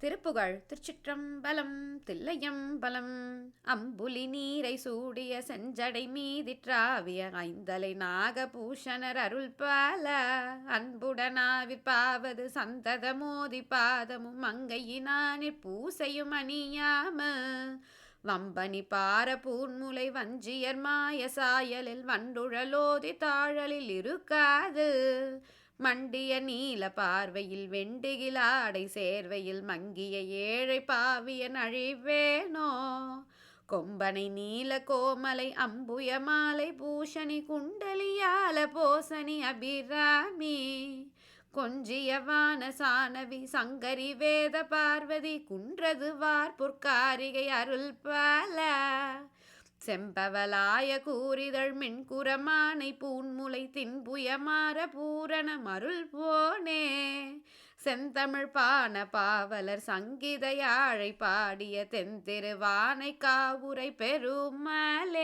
திருப்புகழ் திருச்சிற்றம்பலம் தில்லையம்பலம் அம்புலி நீரை சூடிய செஞ்சடை மீதிற்றாவிய ஐந்தலை நாகபூஷணர் அருள் பால. அன்புடனாவிற்பாவது சந்தத மோதி பாதமும் மங்கையினானிற் பூசையும் அணியாம. வம்பனி பார பூன்முலை வஞ்சியர் மாய சாயலில் வண்டுழலோதி தாழலில் இருக்காது. மண்டிய நீல பார்வையில் வெண்டுகிலாடை சேர்வையில் மங்கிய ஏழை பாவியன் அழிவேனோ கொம்பனை நீல கோமலை அம்புய மாலை பூஷணி குண்டலியால போசணி அபிராமி? கொஞ்சியவான சானவி சங்கரி வேத பார்வதி குன்றது வார்புற்காரிகை அருள் பால? செம்பவலாய கூறிதழ் மின்குரமானை பூன்முலை தின்புயமாற பூரண மருள் போனே. செந்தமிழ் பான பாவலர் சங்கீதையாழை பாடிய தென்திருவானை காவுரை பெருமலே.